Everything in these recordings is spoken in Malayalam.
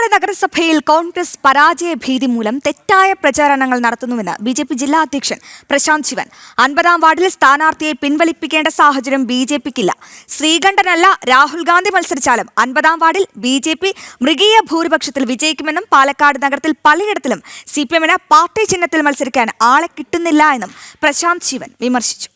പാലക്കാട് നഗരസഭയിൽ കോൺഗ്രസ് പരാജയ ഭീതി മൂലം തെറ്റായ പ്രചാരണങ്ങൾ നടത്തുന്നുവെന്ന് ബി ജെ പി ജില്ലാ അധ്യക്ഷൻ പ്രശാന്ത് ശിവൻ. അൻപതാം വാർഡിൽ സ്ഥാനാർത്ഥിയെ പിൻവലിപ്പിക്കേണ്ട സാഹചര്യം ബി ജെ പിക്കില്ല ശ്രീകണ്ഠനല്ല രാഹുൽ ഗാന്ധി മത്സരിച്ചാലും അൻപതാം വാർഡിൽ ബി ജെ പി മൃഗീയ ഭൂരിപക്ഷത്തിൽ വിജയിക്കുമെന്നും പാലക്കാട് നഗരത്തിൽ പലയിടത്തിലും സി പി എമ്മിന് പാർട്ടി ചിഹ്നത്തിൽ മത്സരിക്കാൻ ആളെ കിട്ടുന്നില്ല എന്നും പ്രശാന്ത് ശിവൻ വിമർശിച്ചു.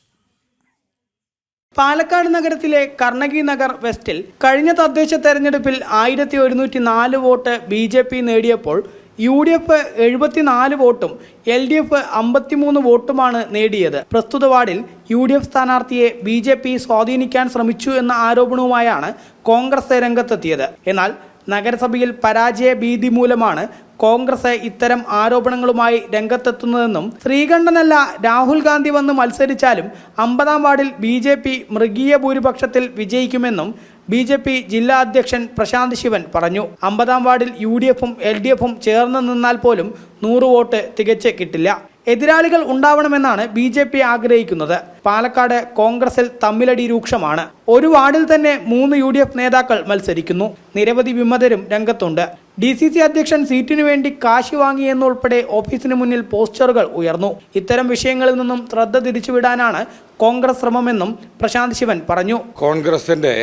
പാലക്കാട് നഗരത്തിലെ കർണകി നഗർ വെസ്റ്റിൽ കഴിഞ്ഞ തദ്ദേശ തെരഞ്ഞെടുപ്പിൽ ആയിരത്തി ഒരുന്നൂറ്റി നാല് വോട്ട് ബി ജെ പി നേടിയപ്പോൾ യു ഡി എഫ് എഴുപത്തിനാല് വോട്ടും എൽ ഡി എഫ് അമ്പത്തിമൂന്ന് വോട്ടുമാണ് നേടിയത്. പ്രസ്തുത വാർഡിൽ യു ഡി എഫ് സ്ഥാനാർത്ഥിയെ ബി ജെ പി സ്വാധീനിക്കാൻ ശ്രമിച്ചു എന്ന ആരോപണവുമായാണ് കോൺഗ്രസ് രംഗത്തെത്തിയത്. എന്നാൽ നഗരസഭയിൽ പരാജയ ഭീതി മൂലമാണ് കോൺഗ്രസ് ഇത്തരം ആരോപണങ്ങളുമായി രംഗത്തെത്തുന്നതെന്നും ശ്രീകണ്ഠനല്ല രാഹുൽ ഗാന്ധി വന്ന് മത്സരിച്ചാലും അമ്പതാം വാർഡിൽ ബി ജെ പി മൃഗീയ ഭൂരിപക്ഷത്തിൽ വിജയിക്കുമെന്നും ബി ജെ പി ജില്ലാ അധ്യക്ഷൻ പ്രശാന്ത് ശിവൻ പറഞ്ഞു. അമ്പതാം വാർഡിൽ യു ഡി എഫും എൽ ഡി എഫും ചേർന്ന് നിന്നാൽ പോലും നൂറ് വോട്ട് തികച്ച് കിട്ടില്ല. എതിരാളികൾ ഉണ്ടാവണമെന്നാണ് ബി ജെ പി ആഗ്രഹിക്കുന്നത്. പാലക്കാട് കോൺഗ്രസിൽ തമ്മിലടി രൂക്ഷമാണ്. ഒരു വാർഡിൽ തന്നെ മൂന്ന് യു നേതാക്കൾ മത്സരിക്കുന്നു. നിരവധി വിമതരും രംഗത്തുണ്ട്. ഡി സി സി അധ്യക്ഷൻ സീറ്റിനു വേണ്ടി കാശ് വാങ്ങിയെന്നുൾപ്പെടെ ഓഫീസിന് മുന്നിൽ പോസ്റ്ററുകൾ ഉയർന്നു. ഇത്തരം വിഷയങ്ങളിൽ നിന്നും ശ്രദ്ധ തിരിച്ചുവിടാനാണ് കോൺഗ്രസ് ശ്രമമെന്നും പ്രശാന്ത് ശിവൻ പറഞ്ഞു. കോൺഗ്രസിന്റെ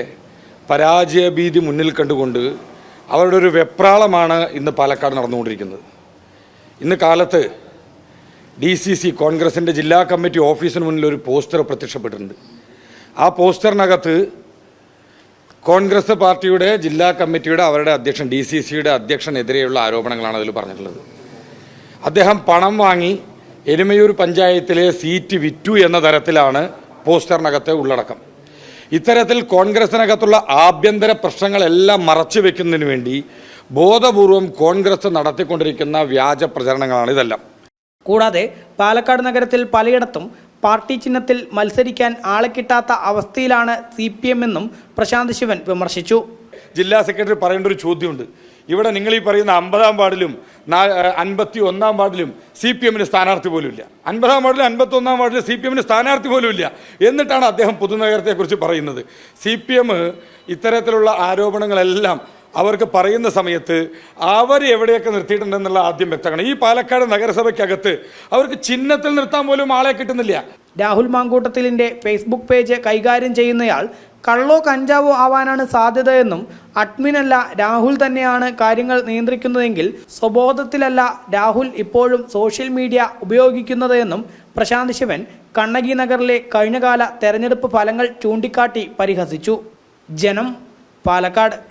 പരാജയ ഭീതി മുന്നിൽ കണ്ടുകൊണ്ട് അവരുടെ ഒരു വെപ്രാളമാണ് ഇന്ന് പാലക്കാട് നടന്നുകൊണ്ടിരിക്കുന്നത്. ഇന്ന് കാലത്ത് ഡി സി സി കോൺഗ്രസിന്റെ ജില്ലാ കമ്മിറ്റി ഓഫീസിന് മുന്നിൽ ഒരു പോസ്റ്റർ പ്രത്യക്ഷപ്പെട്ടിട്ടുണ്ട്. ആ പോസ്റ്ററിനകത്ത് കോൺഗ്രസ് പാർട്ടിയുടെ ജില്ലാ കമ്മിറ്റിയുടെ അവരുടെ അധ്യക്ഷൻ ഡി സി സിയുടെ അധ്യക്ഷനെതിരെയുള്ള ആരോപണങ്ങളാണ് അതിൽ പറഞ്ഞിട്ടുള്ളത്. അദ്ദേഹം പണം വാങ്ങി എരുമയൂർ പഞ്ചായത്തിലെ സീറ്റ് വിറ്റു എന്ന തരത്തിലാണ് പോസ്റ്ററിനകത്തെ ഉള്ളടക്കം. ഇത്തരത്തിൽ കോൺഗ്രസിനകത്തുള്ള ആഭ്യന്തര പ്രശ്നങ്ങളെല്ലാം മറച്ചു വെക്കുന്നതിന് വേണ്ടി ബോധപൂർവം കോൺഗ്രസ് നടത്തിക്കൊണ്ടിരിക്കുന്ന വ്യാജ പ്രചരണങ്ങളാണ് ഇതെല്ലാം. കൂടാതെ പാലക്കാട് നഗരത്തിൽ പലയിടത്തും പാർട്ടി ചിഹ്നത്തിൽ മത്സരിക്കാൻ ആളെ കിട്ടാത്ത അവസ്ഥയിലാണ് സി പി എം എന്നും പ്രശാന്ത് ശിവൻ വിമർശിച്ചു. ജില്ലാ സെക്രട്ടറി പറയേണ്ട ഒരു ചോദ്യമുണ്ട്. ഇവിടെ നിങ്ങൾ ഈ പറയുന്ന അമ്പതാം വാർഡിലും അൻപത്തി ഒന്നാം വാർഡിലും സി പി എമ്മിന് സ്ഥാനാർത്ഥി പോലും ഇല്ല അൻപതാം വാർഡിലും അൻപത്തി ഒന്നാം വാർഡിലും സി പി എമ്മിന് സ്ഥാനാർത്ഥി പോലും ഇല്ല എന്നിട്ടാണ് അദ്ദേഹം പുതുനഗരത്തെക്കുറിച്ച് പറയുന്നത്. സി പി എം ഇത്തരത്തിലുള്ള ആരോപണങ്ങളെല്ലാം അവർക്ക് പറയുന്ന സമയത്ത് അവർ എവിടെയൊക്കെ നിർത്തിയിട്ടുണ്ടെന്നുള്ള ആദ്യം വ്യക്തമാണ്. ഈ പാലക്കാട് നഗരസഭയ്ക്കകത്ത് അവർക്ക് ചിഹ്നത്തിൽ നിർത്താൻ പോലും ആളെ കിട്ടുന്നില്ല. രാഹുൽ മാങ്കൂട്ടത്തിലിന്റെ ഫേസ്ബുക്ക് പേജ് കൈകാര്യം ചെയ്യുന്നയാൾ കള്ളോ കഞ്ചാവോ ആവാനാണ് സാധ്യതയെന്നും അഡ്മിനല്ല രാഹുൽ തന്നെയാണ് കാര്യങ്ങൾ നിയന്ത്രിക്കുന്നതെങ്കിൽ സ്വബോധത്തിലല്ല രാഹുൽ ഇപ്പോഴും സോഷ്യൽ മീഡിയ ഉപയോഗിക്കുന്നതെന്നും പ്രശാന്ത് ശിവൻ കണ്ണകി നഗറിലെ കഴിഞ്ഞകാല തെരഞ്ഞെടുപ്പ് ഫലങ്ങൾ ചൂണ്ടിക്കാട്ടി പരിഹസിച്ചു. ജനം പാലക്കാട്.